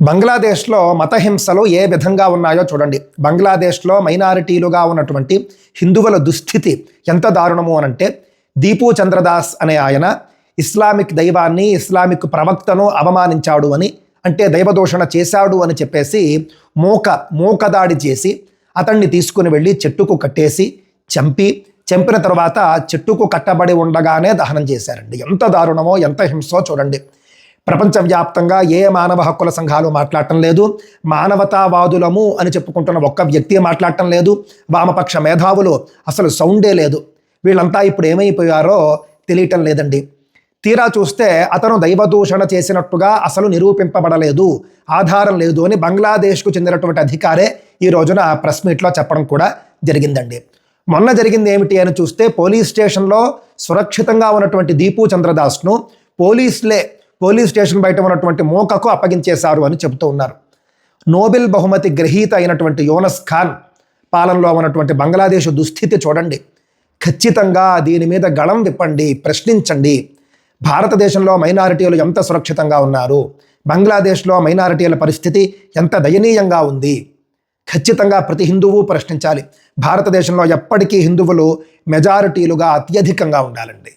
బంగ్లాదేశ్లో మతహింసలు ఏ విధంగా ఉన్నాయో చూడండి. బంగ్లాదేశ్లో మైనారిటీలుగా ఉన్నటువంటి హిందువుల దుస్థితి ఎంత దారుణము అనంటే దీపు చంద్రదాస్ అనే ఆయన ఇస్లామిక్ దైవాన్ని ఇస్లామిక్ ప్రవక్తను అవమానించాడు అని అంటే దైవదూషణ చేశాడు అని చెప్పేసి మోక మోకదాడి చేసి అతన్ని తీసుకుని వెళ్ళి చెట్టుకు కట్టేసి చంపి చంపిన తర్వాత చెట్టుకు కట్టబడి ఉండగానే దహనం చేశారండి. ఎంత దారుణమో ఎంత హింసో చూడండి. ప్రపంచవ్యాప్తంగా ఏ మానవ హక్కుల సంఘాలు మాట్లాడటం లేదు మానవతావాదులము అని చెప్పుకుంటున్న ఒక్క వ్యక్తి మాట్లాడటం లేదు వామపక్ష మేధావులు అసలు సౌండే లేదు. వీళ్ళంతా ఇప్పుడు ఏమైపోయారో తెలియటం లేదండి. తీరా చూస్తే అతను దైవదూషణ చేసినట్టుగా అసలు నిరూపింపబడలేదు ఆధారం లేదు అని బంగ్లాదేశ్కు చెందినటువంటి అధికారే ఈ రోజున ప్రెస్ మీట్లో చెప్పడం కూడా జరిగిందండి. మొన్న జరిగింది ఏమిటి అని చూస్తే పోలీస్ స్టేషన్లో సురక్షితంగా ఉన్నటువంటి దీపు చంద్రదాస్ను పోలీసులే పోలీస్ స్టేషన్ బయట ఉన్నటువంటి మోకకు అప్పగించేశారు అని చెబుతూ ఉన్నారు. నోబెల్ బహుమతి గ్రహీత అయినటువంటి యోనస్ ఖాన్ పాలనలో ఉన్నటువంటి బంగ్లాదేశ్ దుస్థితి చూడండి. ఖచ్చితంగా దీని మీద గళం విప్పండి ప్రశ్నించండి. భారతదేశంలో మైనారిటీలు ఎంత సురక్షితంగా ఉన్నారు? బంగ్లాదేశ్లో మైనారిటీల పరిస్థితి ఎంత దయనీయంగా ఉంది? ఖచ్చితంగా ప్రతి హిందువు ప్రశ్నించాలి. భారతదేశంలో ఎప్పటికీ హిందువులు మెజారిటీలుగా అత్యధికంగా ఉండాలండి.